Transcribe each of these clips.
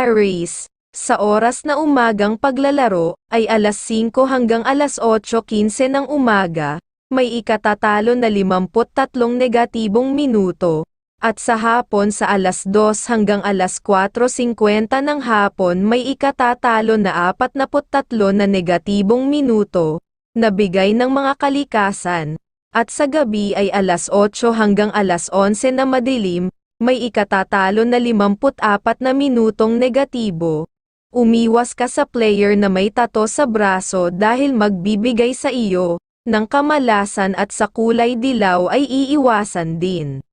Aries, sa oras na umagang paglalaro, ay alas 5 hanggang alas 8.15 ng umaga, may ikatatalo na 53 negatibong minuto, at sa hapon sa alas 2 hanggang alas 4.50 ng hapon may ikatatalo na 43 na negatibong minuto, na bigay ng mga kalikasan, at sa gabi ay alas 8 hanggang alas 11 na madilim, may ikatatalo na 54 na minutong negatibo. Umiwas ka sa player na may tato sa braso dahil magbibigay sa iyo ng kamalasan at sa kulay dilaw ay iiwasan din.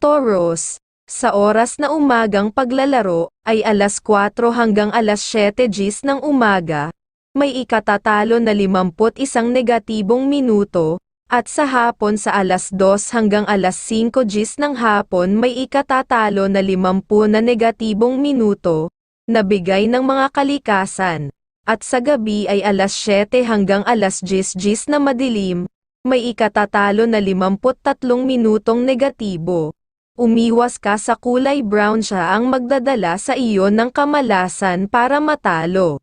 Taurus, sa oras na umagang paglalaro ay alas 4 hanggang alas 7 gis ng umaga, may ikatatalo na 51 negatibong minuto, at sa hapon sa alas 2 hanggang alas 5 gis ng hapon may ikatatalo na 50 na negatibong minuto, na bigay ng mga kalikasan, at sa gabi ay alas 7 hanggang alas 10 gis na madilim, may ikatatalo na 53 minutong negatibo. Umiwas ka sa kulay brown siya ang magdadala sa iyo ng kamalasan para matalo.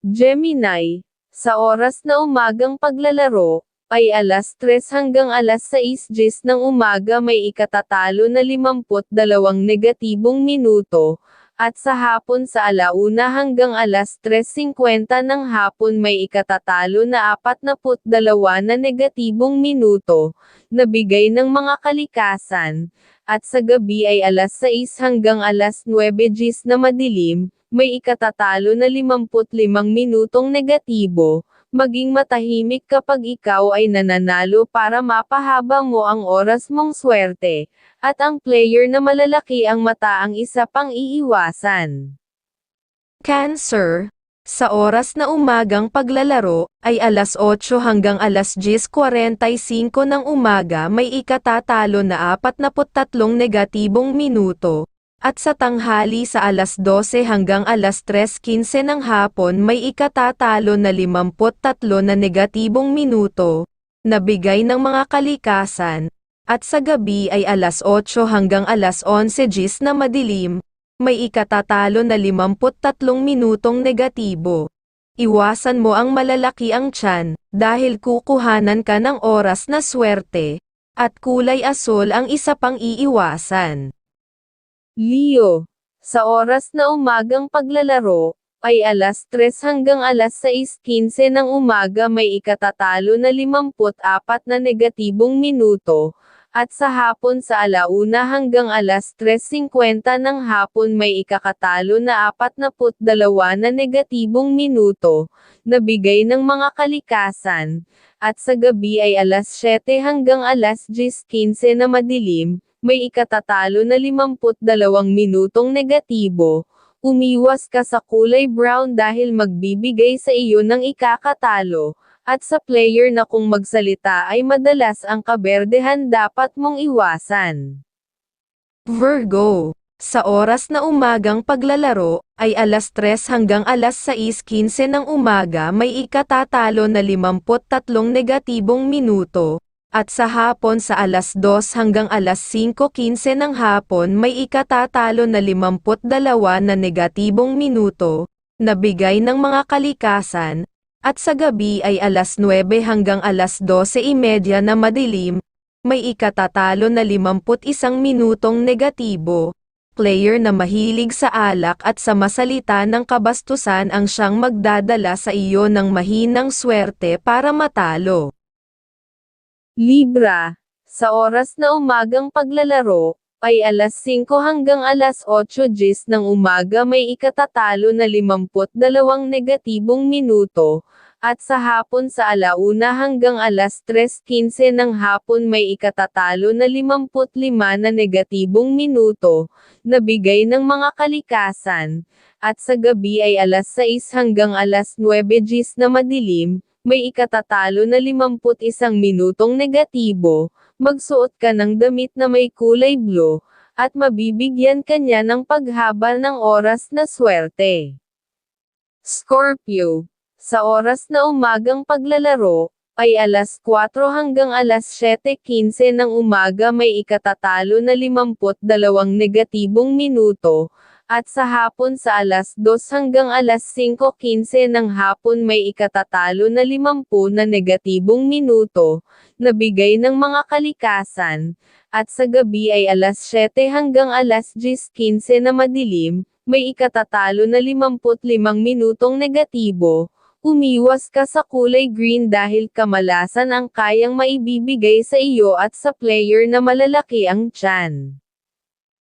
Gemini, sa oras na umagang paglalaro, ay alas 3 hanggang alas 6 gis ng umaga may ikatatalo na 52 negatibong minuto, at sa hapon sa alauna hanggang alas 3.50 ng hapon may ikatatalo na 42 na negatibong minuto, na bigay ng mga kalikasan, at sa gabi ay alas 6 hanggang alas 9 gis na madilim, may ikatatalo na 55 minutong negatibo, maging matahimik kapag ikaw ay nananalo para mapahaba mo ang oras mong swerte, at ang player na malalaki ang mata ang isa pang iiwasan. Cancer, sa oras na umagang paglalaro, ay alas 8 hanggang alas 10.45 ng umaga may ikatatalo na 43 negatibong minuto, at sa tanghali sa alas 12 hanggang alas 3.15 ng hapon may ikatatalo na 53 na negatibong minuto, na bigay ng mga kalikasan, at sa gabi ay alas 8 hanggang alas 11 gis na madilim, may ikatatalo na 53 minutong negatibo. Iwasan mo ang malalaki ang tiyan, dahil kukuhanan ka ng oras na swerte, at kulay asul ang isa pang iiwasan. Leo, sa oras na umagang paglalaro, ay alas 3 hanggang alas 6.15 ng umaga may ikatatalo na 54 na negatibong minuto, at sa hapon sa alauna hanggang alas 3.50 ng hapon may ikakatalo na 42 na negatibong minuto, na bigay ng mga kalikasan, at sa gabi ay alas 7 hanggang alas 10.15 na madilim, may ikatatalo na 52 minutong negatibo, umiwas ka sa kulay brown dahil magbibigay sa iyo ng ikakatalo, at sa player na kung magsalita ay madalas ang kaberdehan dapat mong iwasan. Virgo, sa oras na umagang paglalaro, ay alas 3 hanggang alas 6.15 ng umaga may ikatatalo na 53 negatibong minuto, at sa hapon sa alas 2 hanggang alas 5.15 ng hapon may ikatatalo na 52 na negatibong minuto, na bigay ng mga kalikasan, at sa gabi ay alas 9 hanggang alas 12.30 na madilim, may ikatatalo na 51 minutong negatibo. Player na mahilig sa alak at sa masalita ng kabastusan ang siyang magdadala sa iyo ng mahinang swerte para matalo. Libra, sa oras na umagang paglalaro, ay alas 5 hanggang alas 8 gis ng umaga may ikatatalo na 52 negatibong minuto, at sa hapon sa alauna hanggang alas 3.15 ng hapon may ikatatalo na 55 na negatibong minuto, na bigay ng mga kalikasan, at sa gabi ay alas 6 hanggang alas 9 gis na madilim, may ikatatalo na 51 minutong negatibo, magsuot ka ng damit na may kulay blue, at mabibigyan ka niya ng paghaba ng oras na swerte. Scorpio, sa oras na umagang paglalaro, ay alas 4 hanggang alas 7.15 ng umaga may ikatatalo na 52 negatibong minuto, At sa hapon sa alas 2 hanggang alas 5.15 ng hapon may ikatatalo na 50 na negatibong minuto, na bigay ng mga kalikasan, at sa gabi ay alas 7 hanggang alas 10.15 na madilim, may ikatatalo na 55 minutong negatibo, umiwas ka sa kulay green dahil kamalasan ang kayang maibibigay sa iyo at sa player na malalaki ang tiyan.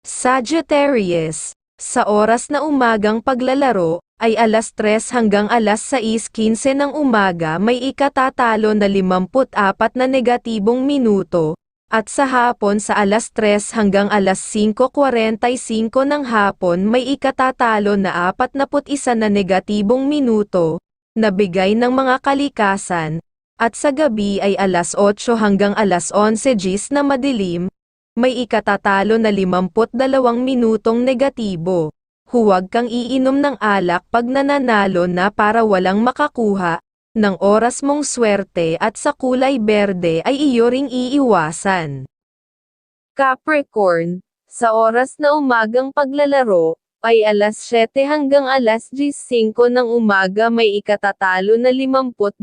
Sagittarius, sa oras na umagang paglalaro, ay alas 3 hanggang alas 6.15 ng umaga may ikatatalo na 54 na negatibong minuto, at sa hapon sa alas 3 hanggang alas 5.45 ng hapon may ikatatalo na 41 na negatibong minuto, na bigay ng mga kalikasan, at sa gabi ay alas 8 hanggang alas 11 gis na madilim, may ikatatalo na 52 minutong negatibo. Huwag kang iinom ng alak pag nananalo na para walang makakuha ng oras mong swerte at sa kulay berde ay iyo ring iiwasan. Capricorn, sa oras na umagang paglalaro, ay alas 7 hanggang alas 10.05 ng umaga may ikatatalo na 52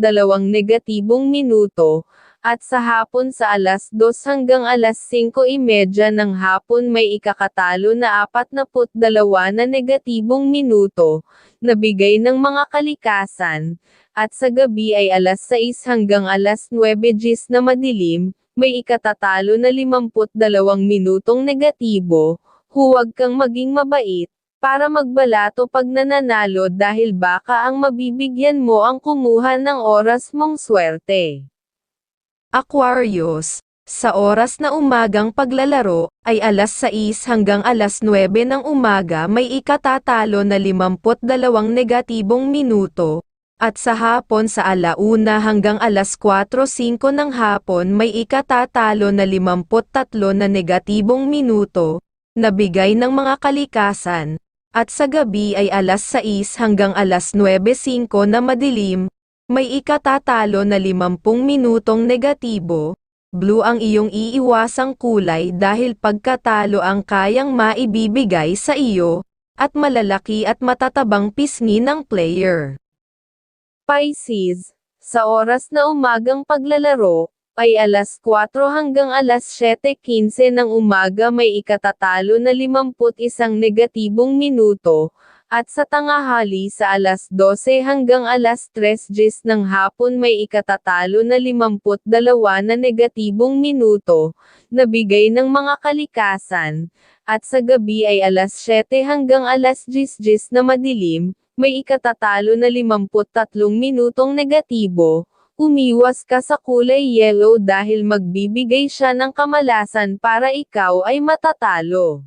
negatibong minuto, at sa hapon sa alas 2 hanggang alas 5.30 ng hapon may ikakatalo na 42 na negatibong minuto, na bigay ng mga kalikasan, at sa gabi ay alas 6 hanggang alas 9 gis na madilim, may ikatatalo na 52 minutong negatibo, huwag kang maging mabait, para magbalato pag nananalo dahil baka ang mabibigyan mo ang kumuha ng oras mong swerte. Aquarius, sa oras na umagang paglalaro, ay alas 6 hanggang alas 9 ng umaga may ikatatalo na 52 negatibong minuto, at sa hapon sa alauna hanggang alas 4.05 ng hapon may ikatatalo na 53 na negatibong minuto, na bigay ng mga kalikasan, at sa gabi ay alas 6 hanggang alas 9.05 na madilim, may ikatatalo na 50 minutong negatibo, blue ang iyong iiwasang kulay dahil pagkatalo ang kayang maibibigay sa iyo, at malalaki at matatabang pisngi ng player. Pisces, sa oras na umagang paglalaro, ay alas 4 hanggang alas 7.15 ng umaga may ikatatalo na 51 negatibong minuto, at sa tangahali sa alas 12 hanggang alas 3 gis ng hapon may ikatatalo na 52 na negatibong minuto, na bigay ng mga kalikasan, at sa gabi ay alas 7 hanggang alas 10 gis na madilim, may ikatatalo na 53 minutong negatibo, umiwas ka sa kulay yellow dahil magbibigay siya ng kamalasan para ikaw ay matatalo.